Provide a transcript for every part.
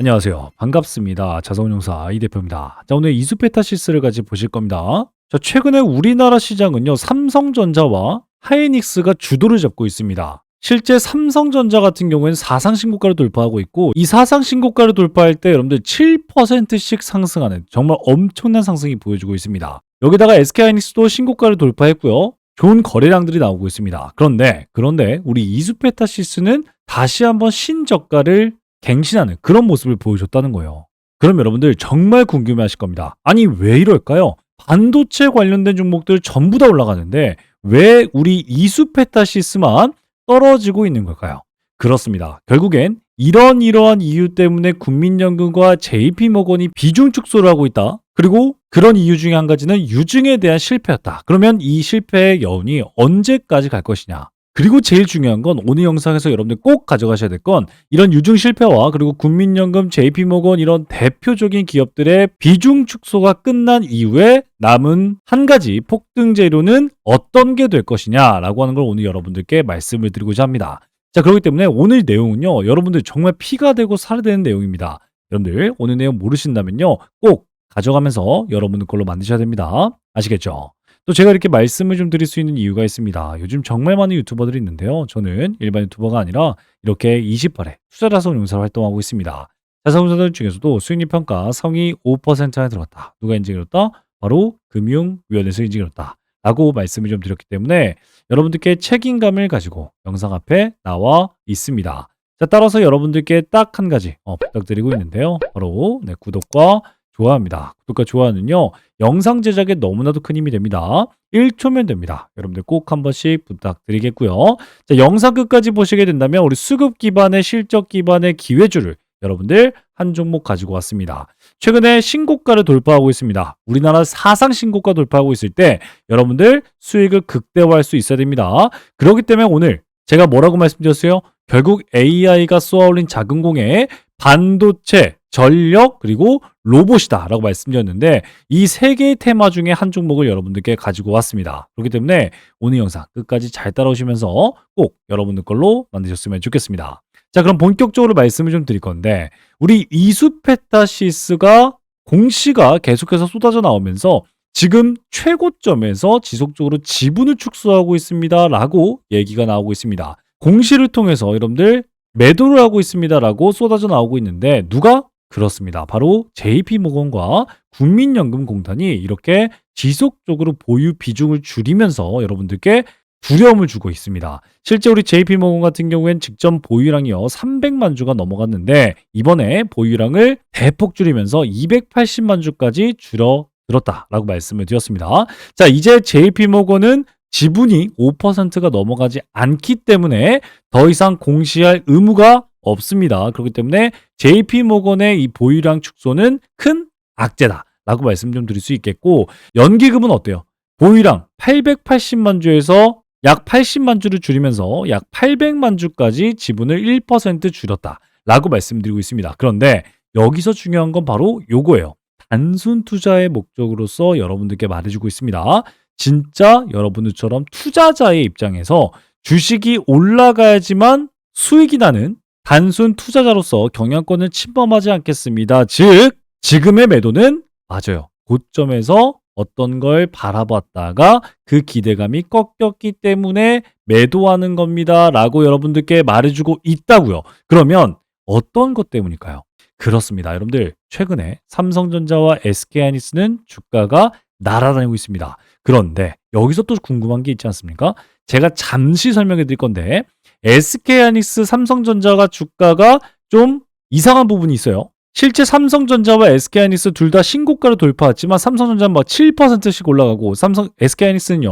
안녕하세요. 반갑습니다. 자산운용사 이 대표입니다. 자, 오늘 이수페타시스를 같이 보실 겁니다. 자, 최근에 우리나라 시장은요, 삼성전자와 하이닉스가 주도를 잡고 있습니다. 실제 삼성전자 같은 경우에는 사상 신고가를 돌파하고 있고 이 사상 신고가를 돌파할 때 여러분들 7%씩 상승하는 정말 엄청난 상승이 보여주고 있습니다. 여기다가 SK하이닉스도 신고가를 돌파했고요. 좋은 거래량들이 나오고 있습니다. 그런데 그런데 우리 이수페타시스는 다시 한번 신저가를 갱신하는 그런 모습을 보여줬다는 거예요. 그럼 여러분들 정말 궁금해하실 겁니다. 아니 왜 이럴까요? 반도체 관련된 종목들 전부 다 올라가는데 왜 우리 이수페타시스만 떨어지고 있는 걸까요? 그렇습니다. 결국엔 이런 이러한 이유 때문에 국민연금과 JP모건이 비중 축소를 하고 있다. 그리고 그런 이유 중에 한 가지는 유증에 대한 실패였다. 그러면 이 실패의 여운이 언제까지 갈 것이냐? 그리고 제일 중요한 건 오늘 영상에서 여러분들 꼭 가져가셔야 될 건 이런 유증 실패와 그리고 국민연금, JP모건 이런 대표적인 기업들의 비중 축소가 끝난 이후에 남은 한 가지 폭등 재료는 어떤 게 될 것이냐라고 하는 걸 오늘 여러분들께 말씀을 드리고자 합니다. 자, 그렇기 때문에 오늘 내용은요, 여러분들 정말 피가 되고 살이 되는 내용입니다. 여러분들 오늘 내용 모르신다면요, 꼭 가져가면서 여러분들 걸로 만드셔야 됩니다. 아시겠죠? 또 제가 이렇게 말씀을 좀 드릴 수 있는 이유가 있습니다. 요즘 정말 많은 유튜버들이 있는데요. 저는 일반 유튜버가 아니라 이렇게 28회 투자자선 용사로 활동하고 있습니다. 자산운용사들 중에서도 수익률 평가 상위 5% 안에 들어갔다. 누가 인증해줬다? 바로 금융위원회에서 인증해줬다. 라고 말씀을 좀 드렸기 때문에 여러분들께 책임감을 가지고 영상 앞에 나와 있습니다. 자, 따라서 여러분들께 딱 한 가지 어, 부탁드리고 있는데요. 바로 네, 구독과 좋아합니다. 구독과 좋아는요, 영상 제작에 너무나도 큰 힘이 됩니다. 1초면 됩니다. 여러분들 꼭 한 번씩 부탁드리겠고요. 자, 영상 끝까지 보시게 된다면 우리 수급 기반의 실적 기반의 기회주를 여러분들 한 종목 가지고 왔습니다. 최근에 신고가를 돌파하고 있습니다. 우리나라 사상 신고가 돌파하고 있을 때 여러분들 수익을 극대화할 수 있어야 됩니다. 그렇기 때문에 오늘 제가 뭐라고 말씀드렸어요? 결국 AI가 쏘아올린 작은 공에 반도체, 전력, 그리고 로봇이다 라고 말씀드렸는데 이 세 개의 테마 중에 한 종목을 여러분들께 가지고 왔습니다. 그렇기 때문에 오늘 영상 끝까지 잘 따라오시면서 꼭 여러분들 걸로 만드셨으면 좋겠습니다. 자, 그럼 본격적으로 말씀을 좀 드릴 건데 우리 이수페타시스가 공시가 계속해서 쏟아져 나오면서 지금 최고점에서 지속적으로 지분을 축소하고 있습니다 라고 얘기가 나오고 있습니다. 공시를 통해서 여러분들 매도를 하고 있습니다라고 쏟아져 나오고 있는데 누가 그렇습니다. 바로 JP모건과 국민연금공단이 이렇게 지속적으로 보유 비중을 줄이면서 여러분들께 두려움을 주고 있습니다. 실제 우리 JP모건 같은 경우엔 직전 보유량이요 300만 주가 넘어갔는데 이번에 보유량을 대폭 줄이면서 280만 주까지 줄어 들었다라고 말씀을 드렸습니다. 자 이제 JP모건은 지분이 5%가 넘어가지 않기 때문에 더 이상 공시할 의무가 없습니다. 그렇기 때문에 JP모건의 이 보유량 축소는 큰 악재다 라고 말씀 좀 드릴 수 있겠고 연기금은 어때요? 보유량 880만 주에서 약 80만 주를 줄이면서 약 800만 주까지 지분을 1% 줄였다 라고 말씀드리고 있습니다. 그런데 여기서 중요한 건 바로 요거예요. 단순 투자의 목적으로서 여러분들께 말해주고 있습니다. 진짜 여러분들처럼 투자자의 입장에서 주식이 올라가야지만 수익이 나는 단순 투자자로서 경영권을 침범하지 않겠습니다. 즉, 지금의 매도는 맞아요. 고점에서 어떤 걸 바라봤다가 그 기대감이 꺾였기 때문에 매도하는 겁니다. 라고 여러분들께 말해주고 있다고요. 그러면 어떤 것 때문일까요? 그렇습니다. 여러분들, 최근에 삼성전자와 SK하이닉스는 주가가 날아다니고 있습니다. 그런데 여기서 또 궁금한 게 있지 않습니까? 제가 잠시 설명해 드릴 건데 SK하이닉스, 삼성전자가 주가가 좀 이상한 부분이 있어요. 실제 삼성전자와 SK하이닉스 둘 다 신고가를 돌파했지만 삼성전자는 뭐 7%씩 올라가고 삼성 SK하이닉스는요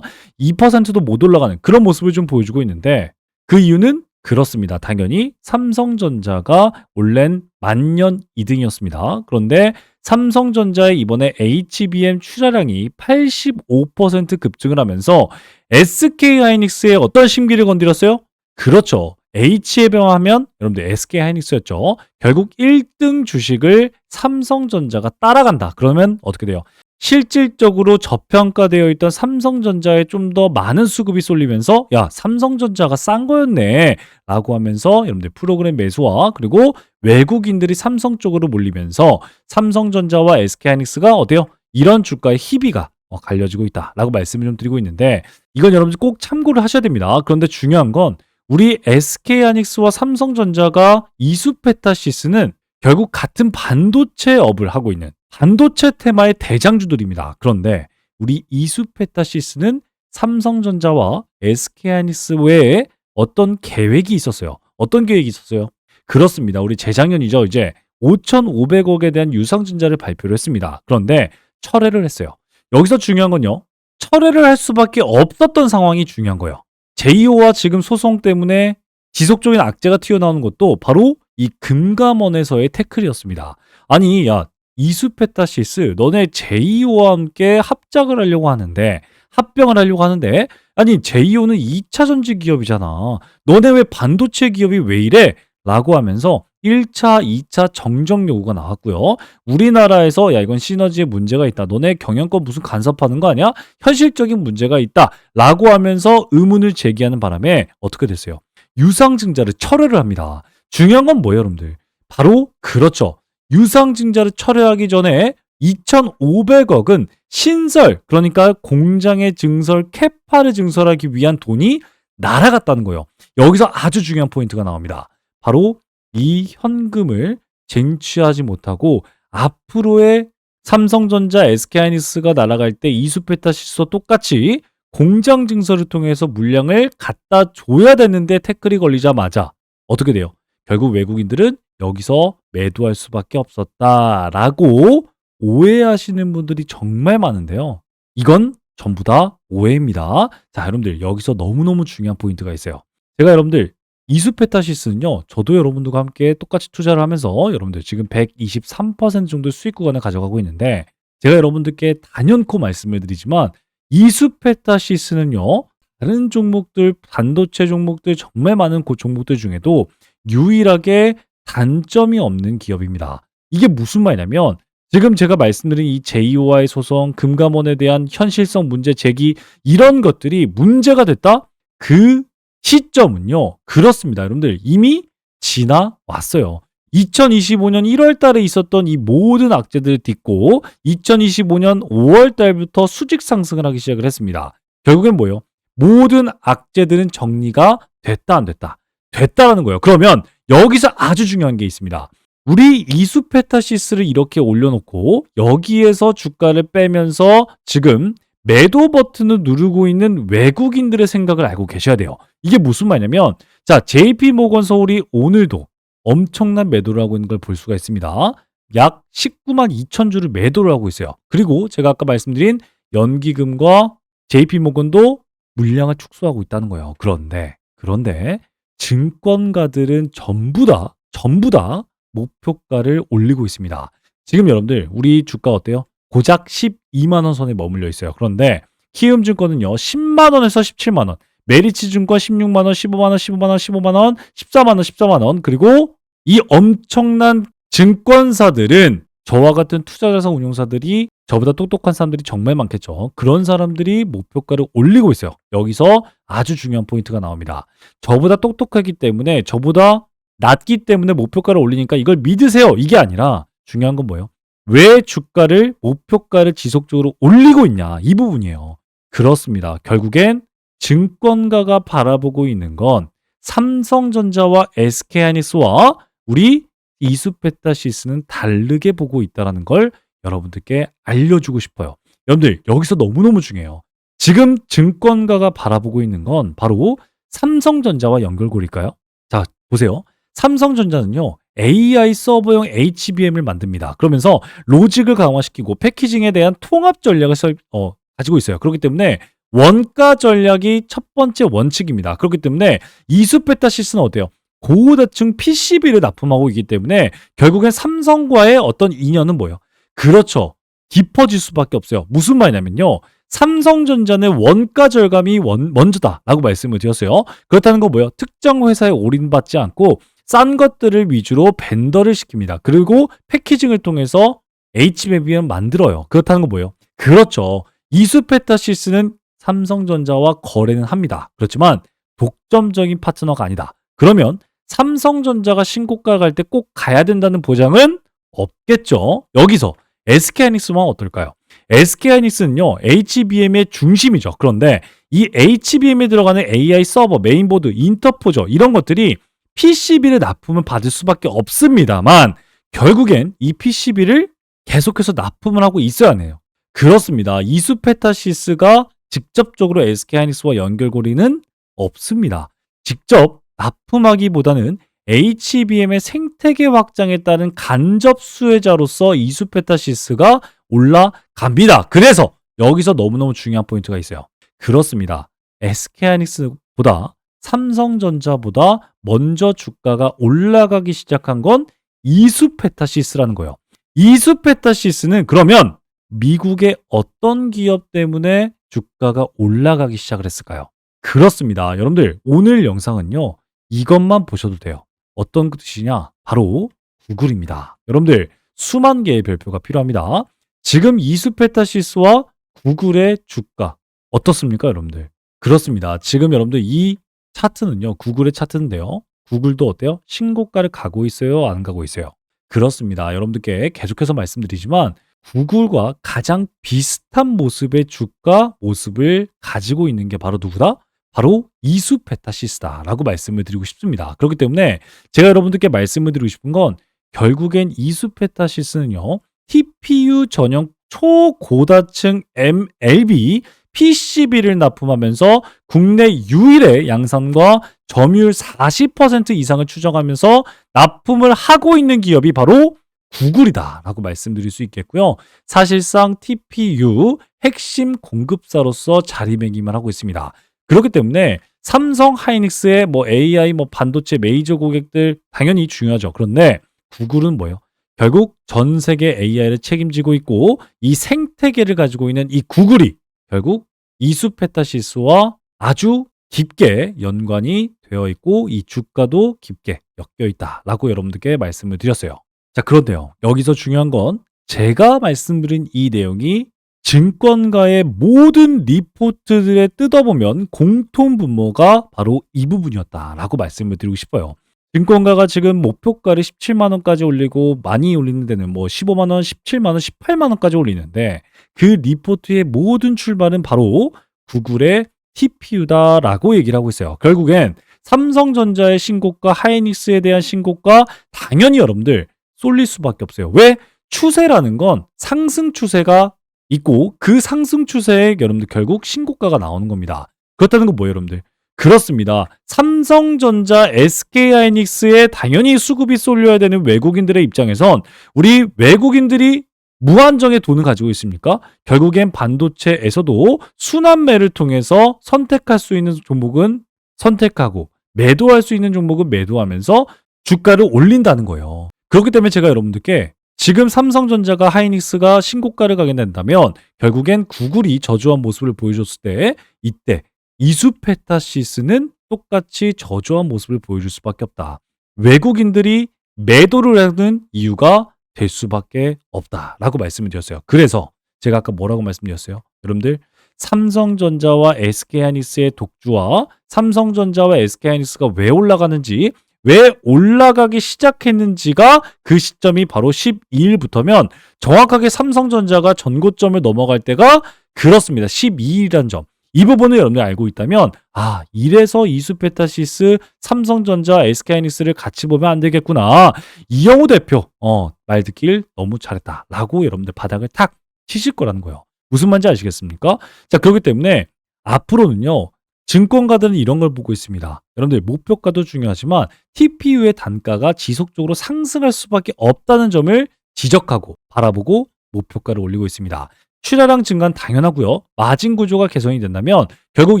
2%도 못 올라가는 그런 모습을 좀 보여주고 있는데 그 이유는 그렇습니다. 당연히 삼성전자가 올랜 만년 2등이었습니다. 그런데 삼성전자의 이번에 HBM 출하량이 85% 급증을 하면서 SK하이닉스의 어떤 심기를 건드렸어요? 그렇죠. H에 병하면 여러분들 SK하이닉스였죠. 결국 1등 주식을 삼성전자가 따라간다. 그러면 어떻게 돼요? 실질적으로 저평가되어 있던 삼성전자에 좀 더 많은 수급이 쏠리면서 야 삼성전자가 싼 거였네 라고 하면서 여러분들 프로그램 매수와 그리고 외국인들이 삼성 쪽으로 몰리면서 삼성전자와 SK하이닉스가 어때요? 이런 주가의 희비가 어, 갈려지고 있다라고 말씀을 좀 드리고 있는데 이건 여러분들 꼭 참고를 하셔야 됩니다. 그런데 중요한 건 우리 SK하이닉스와 삼성전자가 이수페타시스는 결국 같은 반도체 업을 하고 있는 반도체 테마의 대장주들입니다. 그런데 우리 이수페타시스는 삼성전자와 SK하이닉스 외에 어떤 계획이 있었어요. 어떤 계획이 있었어요? 그렇습니다. 우리 재작년이죠. 이제 5,500억에 대한 유상증자를 발표를 했습니다. 그런데 철회를 했어요. 여기서 중요한 건요. 철회를 할 수밖에 없었던 상황이 중요한 거예요. 제이오와 지금 소송 때문에 지속적인 악재가 튀어나오는 것도 바로 이 금감원에서의 태클이었습니다. 아니, 야, 이수페타시스, 너네 제이오와 함께 합작을 하려고 하는데, 합병을 하려고 하는데, 아니, 제이오는 2차 전지 기업이잖아. 너네 왜 반도체 기업이 왜 이래? 라고 하면서 1차, 2차 정정 요구가 나왔고요. 우리나라에서 야 이건 시너지에 문제가 있다. 너네 경영권 무슨 간섭하는 거 아니야? 현실적인 문제가 있다. 라고 하면서 의문을 제기하는 바람에 어떻게 됐어요? 유상증자를 철회를 합니다. 중요한 건 뭐예요, 여러분들? 바로 그렇죠. 유상증자를 철회하기 전에 2,500억은 신설, 그러니까 공장의 증설, 캐파를 증설하기 위한 돈이 날아갔다는 거예요. 여기서 아주 중요한 포인트가 나옵니다. 바로 이 현금을 쟁취하지 못하고 앞으로의 삼성전자, SK하이닉스가 날아갈 때 이수페타 시스와 똑같이 공장 증설을 통해서 물량을 갖다 줘야 되는데 태클이 걸리자마자 어떻게 돼요? 결국 외국인들은 여기서 매도할 수밖에 없었다라고 오해하시는 분들이 정말 많은데요. 이건 전부 다 오해입니다. 자, 여러분들 여기서 너무너무 중요한 포인트가 있어요. 제가 여러분들 이수페타시스는요, 저도 여러분들과 함께 똑같이 투자를 하면서 여러분들 지금 123% 정도 수익 구간을 가져가고 있는데, 제가 여러분들께 단연코 말씀을 드리지만, 이수페타시스는요, 다른 종목들, 반도체 종목들, 정말 많은 그 종목들 중에도 유일하게 단점이 없는 기업입니다. 이게 무슨 말이냐면, 지금 제가 말씀드린 이 제2호와의 소송, 금감원에 대한 현실성 문제 제기, 이런 것들이 문제가 됐다? 그 시점은요. 그렇습니다. 여러분들 이미 지나왔어요. 2025년 1월 달에 있었던 이 모든 악재들을 딛고 2025년 5월 달부터 수직 상승을 하기 시작을 했습니다. 결국엔 뭐예요? 모든 악재들은 정리가 됐다 안 됐다. 됐다라는 거예요. 그러면 여기서 아주 중요한 게 있습니다. 우리 이수페타시스를 이렇게 올려놓고 여기에서 주가를 빼면서 지금 매도 버튼을 누르고 있는 외국인들의 생각을 알고 계셔야 돼요. 이게 무슨 말이냐면 자, JP 모건 서울이 오늘도 엄청난 매도를 하고 있는 걸 볼 수가 있습니다. 약 19만 2천 주를 매도를 하고 있어요. 그리고 제가 아까 말씀드린 연기금과 JP 모건도 물량을 축소하고 있다는 거예요. 그런데 그런데 증권가들은 전부 다 전부 다 목표가를 올리고 있습니다. 지금 여러분들 우리 주가 어때요? 고작 12만 원 선에 머물러 있어요. 그런데 키움증권은요. 10만 원에서 17만 원, 메리츠 증권 16만 원, 15만 원, 15만 원, 15만 원, 14만 원, 14만 원. 그리고 이 엄청난 증권사들은 저와 같은 투자자산 운용사들이 저보다 똑똑한 사람들이 정말 많겠죠. 그런 사람들이 목표가를 올리고 있어요. 여기서 아주 중요한 포인트가 나옵니다. 저보다 똑똑하기 때문에 저보다 낮기 때문에 목표가를 올리니까 이걸 믿으세요. 이게 아니라 중요한 건 뭐예요? 왜 주가를 목표가를 지속적으로 올리고 있냐 이 부분이에요. 그렇습니다. 결국엔 증권가가 바라보고 있는 건 삼성전자와 SK하이닉스와 우리 이수페타시스는 다르게 보고 있다는 걸 여러분들께 알려주고 싶어요. 여러분들 여기서 너무너무 중요해요. 지금 증권가가 바라보고 있는 건 바로 삼성전자와 연결고리일까요? 자 보세요. 삼성전자는요 AI 서버용 HBM을 만듭니다. 그러면서 로직을 강화시키고 패키징에 대한 통합 전략을 설, 어, 가지고 있어요. 그렇기 때문에 원가 전략이 첫 번째 원칙입니다. 그렇기 때문에 이수페타시스는 어때요? 고다층 PCB를 납품하고 있기 때문에 결국엔 삼성과의 어떤 인연은 뭐예요? 그렇죠. 깊어질 수밖에 없어요. 무슨 말이냐면요. 삼성전자는 원가 절감이 원, 먼저다라고 말씀을 드렸어요. 그렇다는 건 뭐예요? 특정 회사에 올인받지 않고 싼 것들을 위주로 벤더를 시킵니다. 그리고 패키징을 통해서 HBM을 만들어요. 그렇다는 건 뭐예요? 그렇죠. 이수페타시스는 삼성전자와 거래는 합니다. 그렇지만 독점적인 파트너가 아니다. 그러면 삼성전자가 신고가 갈 때 꼭 가야 된다는 보장은 없겠죠. 여기서 SK하이닉스만 어떨까요? SK하이닉스는요, HBM의 중심이죠. 그런데 이 HBM에 들어가는 AI 서버, 메인보드, 인터포저 이런 것들이 PCB를 납품을 받을 수밖에 없습니다만 결국엔 이 PCB를 계속해서 납품을 하고 있어야 해요. 그렇습니다. 이수페타시스가 직접적으로 SK하이닉스와 연결고리는 없습니다. 직접 납품하기보다는 HBM의 생태계 확장에 따른 간접 수혜자로서 이수페타시스가 올라갑니다. 그래서 여기서 너무너무 중요한 포인트가 있어요. 그렇습니다. SK하이닉스보다 삼성전자보다 먼저 주가가 올라가기 시작한 건 이수페타시스라는 거예요. 이수페타시스는 그러면 미국의 어떤 기업 때문에 주가가 올라가기 시작을 했을까요? 그렇습니다. 여러분들 오늘 영상은요. 이것만 보셔도 돼요. 어떤 뜻이냐? 바로 구글입니다. 여러분들 수만 개의 별표가 필요합니다. 지금 이수페타시스와 구글의 주가 어떻습니까, 여러분들? 그렇습니다. 지금 여러분들 이 차트는요. 구글의 차트인데요. 구글도 어때요? 신고가를 가고 있어요? 안 가고 있어요? 그렇습니다. 여러분들께 계속해서 말씀드리지만 구글과 가장 비슷한 모습의 주가 모습을 가지고 있는 게 바로 누구다? 바로 이수페타시스다라고 말씀을 드리고 싶습니다. 그렇기 때문에 제가 여러분들께 말씀을 드리고 싶은 건 결국엔 이수페타시스는요. TPU 전용 초고다층 MLB PCB를 납품하면서 국내 유일의 양산과 점유율 40% 이상을 추정하면서 납품을 하고 있는 기업이 바로 구글이다라고 말씀드릴 수 있겠고요. 사실상 TPU 핵심 공급사로서 자리매김을 하고 있습니다. 그렇기 때문에 삼성 하이닉스의 뭐 AI 뭐 반도체 메이저 고객들 당연히 중요하죠. 그런데 구글은 뭐예요? 결국 전 세계 AI를 책임지고 있고 이 생태계를 가지고 있는 이 구글이 결국 이수페타시스와 아주 깊게 연관이 되어 있고 이 주가도 깊게 엮여 있다라고 여러분들께 말씀을 드렸어요. 자, 그런데요. 여기서 중요한 건 제가 말씀드린 이 내용이 증권가의 모든 리포트들에 뜯어보면 공통 분모가 바로 이 부분이었다라고 말씀을 드리고 싶어요. 증권가가 지금 목표가를 17만 원까지 올리고 많이 올리는 데는 뭐 15만 원, 17만 원, 18만 원까지 올리는데 그 리포트의 모든 출발은 바로 구글의 TPU다라고 얘기를 하고 있어요. 결국엔 삼성전자의 신고가, 하이닉스에 대한 신고가 당연히 여러분들 쏠릴 수밖에 없어요. 왜? 추세라는 건 상승 추세가 있고 그 상승 추세에 여러분들 결국 신고가가 나오는 겁니다. 그렇다는 건 뭐예요, 여러분들? 그렇습니다. 삼성전자, SK하이닉스에 당연히 수급이 쏠려야 되는 외국인들의 입장에선 우리 외국인들이 무한정의 돈을 가지고 있습니까? 결국엔 반도체에서도 순환매를 통해서 선택할 수 있는 종목은 선택하고 매도할 수 있는 종목은 매도하면서 주가를 올린다는 거예요. 그렇기 때문에 제가 여러분들께 지금 삼성전자가 하이닉스가 신고가를 가게 된다면 결국엔 구글이 저조한 모습을 보여줬을 때 이때 이수페타시스는 똑같이 저조한 모습을 보여줄 수밖에 없다. 외국인들이 매도를 하는 이유가 될 수밖에 없다라고 말씀을 드렸어요. 그래서 제가 아까 뭐라고 말씀드렸어요? 여러분들 삼성전자와 SK하이닉스의 독주와 삼성전자와 SK하이닉스가 왜 올라가는지 왜 올라가기 시작했는지가 그 시점이 바로 12일부터면 정확하게 삼성전자가 전고점을 넘어갈 때가 그렇습니다. 12일이란 점. 이 부분을 여러분들 알고 있다면 아 이래서 이수페타시스, 삼성전자, SK하이닉스를 같이 보면 안 되겠구나. 이영호 대표 어 말 듣길 너무 잘했다라고 여러분들 바닥을 탁 치실 거라는 거예요. 무슨 말인지 아시겠습니까? 자 그렇기 때문에 앞으로는요 증권가들은 이런 걸 보고 있습니다. 여러분들 목표가도 중요하지만 TPU의 단가가 지속적으로 상승할 수밖에 없다는 점을 지적하고 바라보고 목표가를 올리고 있습니다. 출하량 증가는 당연하고요. 마진 구조가 개선이 된다면 결국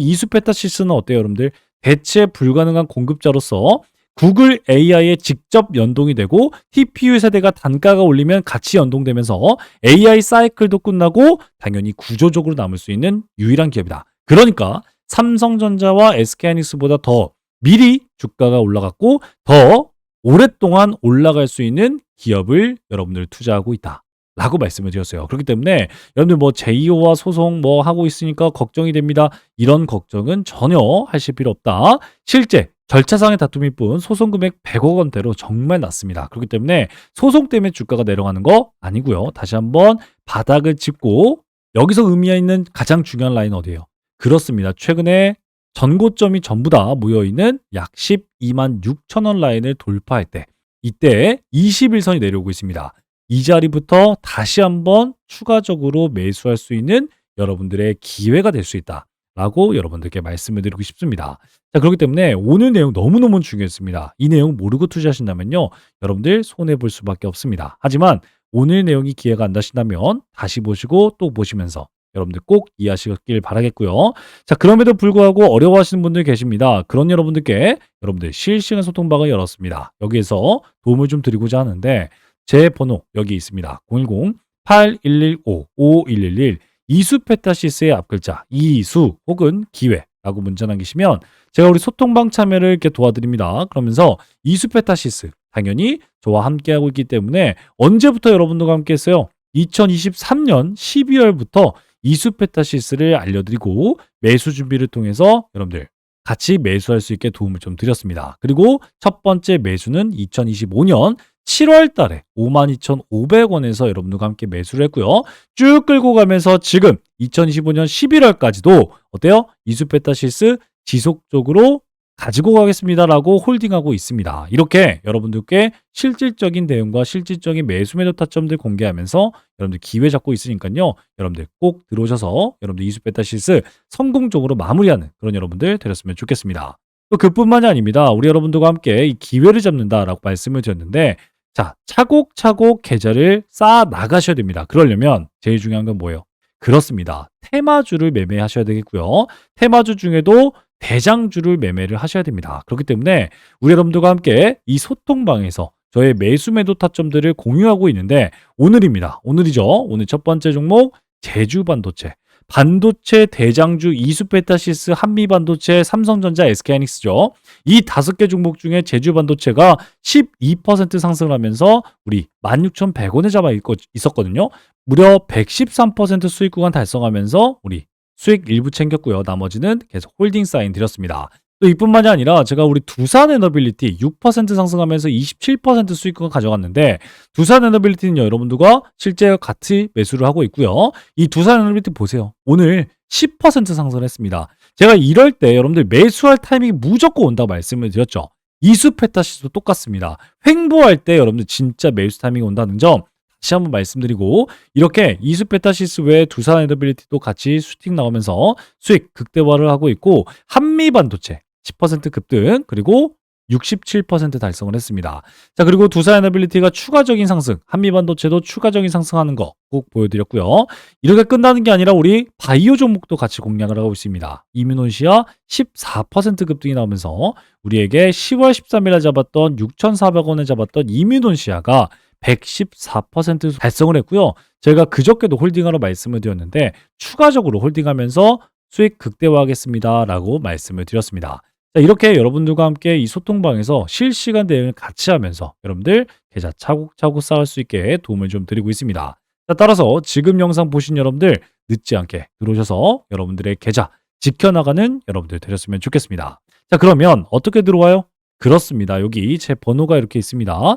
이수페타시스는 어때요, 여러분들? 대체 불가능한 공급자로서 구글 AI에 직접 연동이 되고 TPU 세대가 단가가 올리면 같이 연동되면서 AI 사이클도 끝나고 당연히 구조적으로 남을 수 있는 유일한 기업이다. 그러니까 삼성전자와 SK하이닉스보다 더 미리 주가가 올라갔고 더 오랫동안 올라갈 수 있는 기업을 여러분들 투자하고 있다. 라고 말씀을 드렸어요. 그렇기 때문에 여러분들 뭐 제2호와 소송 뭐 하고 있으니까 걱정이 됩니다. 이런 걱정은 전혀 하실 필요 없다. 실제 절차상의 다툼일 뿐 소송 금액 100억 원대로 정말 낮습니다. 그렇기 때문에 소송 때문에 주가가 내려가는 거 아니고요. 다시 한번 바닥을 짚고 여기서 의미가 있는 가장 중요한 라인 어디예요? 그렇습니다. 최근에 전고점이 전부 다 모여있는 약 12만 6천 원 라인을 돌파할 때 이때 21선이 내려오고 있습니다. 이 자리부터 다시 한번 추가적으로 매수할 수 있는 여러분들의 기회가 될 수 있다. 라고 여러분들께 말씀을 드리고 싶습니다. 자, 그렇기 때문에 오늘 내용 너무너무 중요했습니다. 이 내용 모르고 투자하신다면요. 여러분들 손해볼 수밖에 없습니다. 하지만 오늘 내용이 기회가 안 나신다면 다시 보시고 또 보시면서 여러분들 꼭 이해하시길 바라겠고요. 자, 그럼에도 불구하고 어려워하시는 분들 계십니다. 그런 여러분들께 여러분들 실시간 소통방을 열었습니다. 여기에서 도움을 좀 드리고자 하는데 제 번호 여기 있습니다. 010-8115-5111 이수페타시스의 앞글자 이수 혹은 기회 라고 문자 남기시면 제가 우리 소통방 참여를 이렇게 도와드립니다. 그러면서 이수페타시스 당연히 저와 함께하고 있기 때문에 언제부터 여러분들과 함께 했어요? 2023년 12월부터 이수페타시스를 알려드리고 매수 준비를 통해서 여러분들 같이 매수할 수 있게 도움을 좀 드렸습니다. 그리고 첫 번째 매수는 2025년 7월 달에 52,500원에서 여러분들과 함께 매수를 했고요. 쭉 끌고 가면서 지금 2025년 11월까지도 어때요? 이수페타시스 지속적으로 가지고 가겠습니다라고 홀딩하고 있습니다. 이렇게 여러분들께 실질적인 대응과 실질적인 매수 매도 타점들 공개하면서 여러분들 기회 잡고 있으니까요. 여러분들 꼭 들어오셔서 여러분들 이수페타시스 성공적으로 마무리하는 그런 여러분들 되셨으면 좋겠습니다. 또 그뿐만이 아닙니다. 우리 여러분들과 함께 이 기회를 잡는다라고 말씀을 드렸는데 자, 차곡차곡 계좌를 쌓아 나가셔야 됩니다. 그러려면 제일 중요한 건 뭐예요? 그렇습니다. 테마주를 매매하셔야 되겠고요. 테마주 중에도 대장주를 매매를 하셔야 됩니다. 그렇기 때문에 우리 여러분들과 함께 이 소통방에서 저의 매수 매도 타점들을 공유하고 있는데 오늘입니다. 오늘이죠. 오늘 첫 번째 종목 제주 반도체. 반도체 대장주 이수페타시스 한미반도체 삼성전자 SK하이닉스죠. 이 다섯 개 종목 중에 제주 반도체가 12% 상승을 하면서 우리 16,100원에 잡아 있었거든요. 무려 113% 수익 구간 달성하면서 우리 수익 일부 챙겼고요. 나머지는 계속 홀딩 사인 드렸습니다. 또 이뿐만이 아니라 제가 우리 두산 에너빌리티 6% 상승하면서 27% 수익권 가져갔는데 두산 에너빌리티는 여러분들과 실제 같이 매수를 하고 있고요. 이 두산 에너빌리티 보세요. 오늘 10% 상승했습니다. 제가 이럴 때 여러분들 매수할 타이밍이 무조건 온다고 말씀을 드렸죠. 이수 페타 시도 똑같습니다. 횡보할 때 여러분들 진짜 매수 타이밍이 온다는 점 다시 한번 말씀드리고 이렇게 이수페타시스 외에 두산 에너빌리티도 같이 슈팅 나오면서 수익 극대화를 하고 있고 한미 반도체 10% 급등 그리고 67% 달성을 했습니다. 자 그리고 두산 에너빌리티가 추가적인 상승 한미반도체도 추가적인 상승하는 거 꼭 보여드렸고요. 이렇게 끝나는 게 아니라 우리 바이오 종목도 같이 공략을 하고 있습니다. 이뮤논시아 14% 급등이 나오면서 우리에게 10월 13일에 잡았던 6,400원에 잡았던 이뮤논시아가 114% 달성을 했고요. 제가 그저께도 홀딩하러 말씀을 드렸는데 추가적으로 홀딩하면서 수익 극대화하겠습니다라고 말씀을 드렸습니다. 자, 이렇게 여러분들과 함께 이 소통방에서 실시간 대응을 같이 하면서 여러분들 계좌 차곡차곡 쌓을 수 있게 도움을 좀 드리고 있습니다. 자, 따라서 지금 영상 보신 여러분들 늦지 않게 들어오셔서 여러분들의 계좌 지켜나가는 여러분들 되셨으면 좋겠습니다. 자, 그러면 어떻게 들어와요? 그렇습니다. 여기 제 번호가 이렇게 있습니다.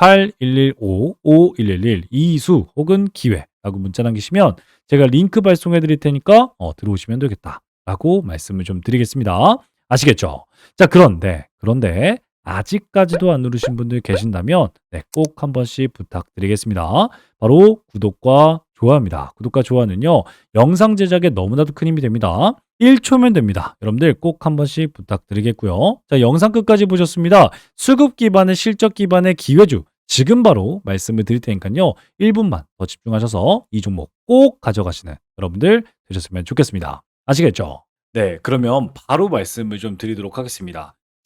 010-8115-5111 이수 혹은 기회라고 문자 남기시면 제가 링크 발송해 드릴 테니까 어, 들어오시면 되겠다 라고 말씀을 좀 드리겠습니다. 아시겠죠? 자, 그런데 그런데 아직까지도 안 누르신 분들 계신다면 네, 꼭 한 번씩 부탁드리겠습니다. 바로 구독과 좋아합니다. 구독과 좋아는요. 영상 제작에 너무나도 큰 힘이 됩니다. 1초면 됩니다. 여러분들 꼭 한 번씩 부탁드리겠고요. 자, 영상 끝까지 보셨습니다. 수급 기반의 실적 기반의 기회주 지금 바로 말씀을 드릴 테니까요. 1분만 더 집중하셔서 이 종목 꼭 가져가시는 여러분들 되셨으면 좋겠습니다. 아시겠죠? 네, 그러면 바로 말씀을 좀 드리도록 하겠습니다.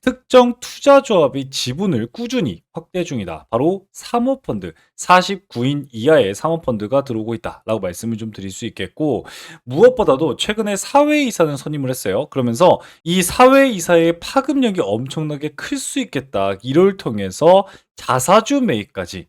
특정 투자 조합이 지분을 꾸준히 확대 중이다. 바로 사모펀드, 49인 이하의 사모펀드가 들어오고 있다라고 말씀을 좀 드릴 수 있겠고, 무엇보다도 최근에 사회이사는 선임을 했어요. 그러면서 이 사회이사의 파급력이 엄청나게 클 수 있겠다. 이를 통해서 자사주 매입까지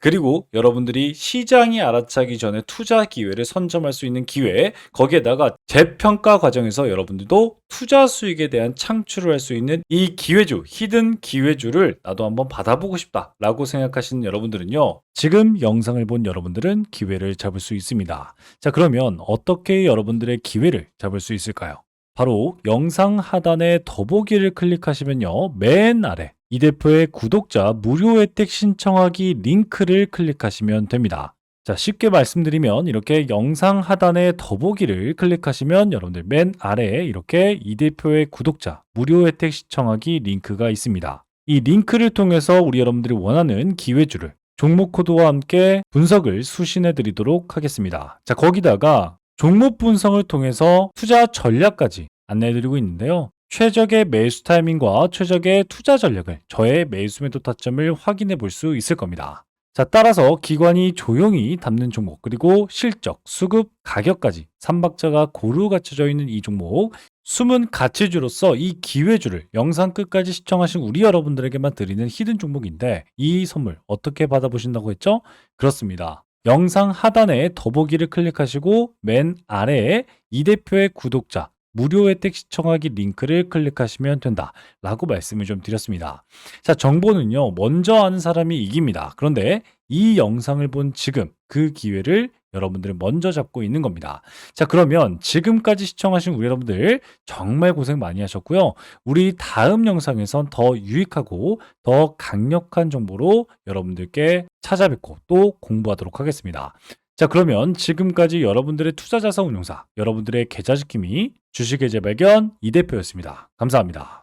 그리고 여러분들이 시장이 알아차기 전에 투자 기회를 선점할 수 있는 기회, 거기에다가 재평가 과정에서 여러분들도 투자 수익에 대한 창출을 할 수 있는 이 기회주, 히든 기회주를 나도 한번 받아보고 싶다라고 생각하시는 여러분들은요. 지금 영상을 본 여러분들은 기회를 잡을 수 있습니다. 자, 그러면 어떻게 여러분들의 기회를 잡을 수 있을까요? 바로 영상 하단에 더보기를 클릭하시면요. 맨 아래 이 대표의 구독자 무료 혜택 신청하기 링크를 클릭하시면 됩니다. 자, 쉽게 말씀드리면 이렇게 영상 하단에 더보기를 클릭하시면 여러분들 맨 아래에 이렇게 이 대표의 구독자 무료 혜택 신청하기 링크가 있습니다. 이 링크를 통해서 우리 여러분들이 원하는 기회주를 종목 코드와 함께 분석을 수신해 드리도록 하겠습니다. 자, 거기다가 종목 분석을 통해서 투자 전략까지 안내해 드리고 있는데요. 최적의 매수 타이밍과 최적의 투자 전략을 저의 매수 매도 타점을 확인해 볼 수 있을 겁니다. 자, 따라서 기관이 조용히 담는 종목, 그리고 실적, 수급, 가격까지 삼박자가 고루 갖춰져 있는 이 종목, 숨은 가치주로서 이 기회주를 영상 끝까지 시청하신 우리 여러분들에게만 드리는 히든 종목인데 이 선물 어떻게 받아보신다고 했죠? 그렇습니다. 영상 하단에 더보기를 클릭하시고 맨 아래에 이 대표의 구독자 무료 혜택 시 청하기 링크를 클릭하시면 된다. 라고 말씀을 좀 드렸습니다. 자, 정보는요, 먼저 아는 사람이 이깁니다. 그런데 이 영상을 본 지금 그 기회를 여러분들은 먼저 잡고 있는 겁니다. 자, 그러면 지금까지 시청하신 우리 여러분들 정말 고생 많이 하셨고요. 우리 다음 영상에선 더 유익하고 더 강력한 정보로 여러분들께 찾아뵙고 또 공부하도록 하겠습니다. 자, 그러면 지금까지 여러분들의 투자자산 운용사, 여러분들의 계좌 지킴이 주식의 재발견 이 대표였습니다. 감사합니다.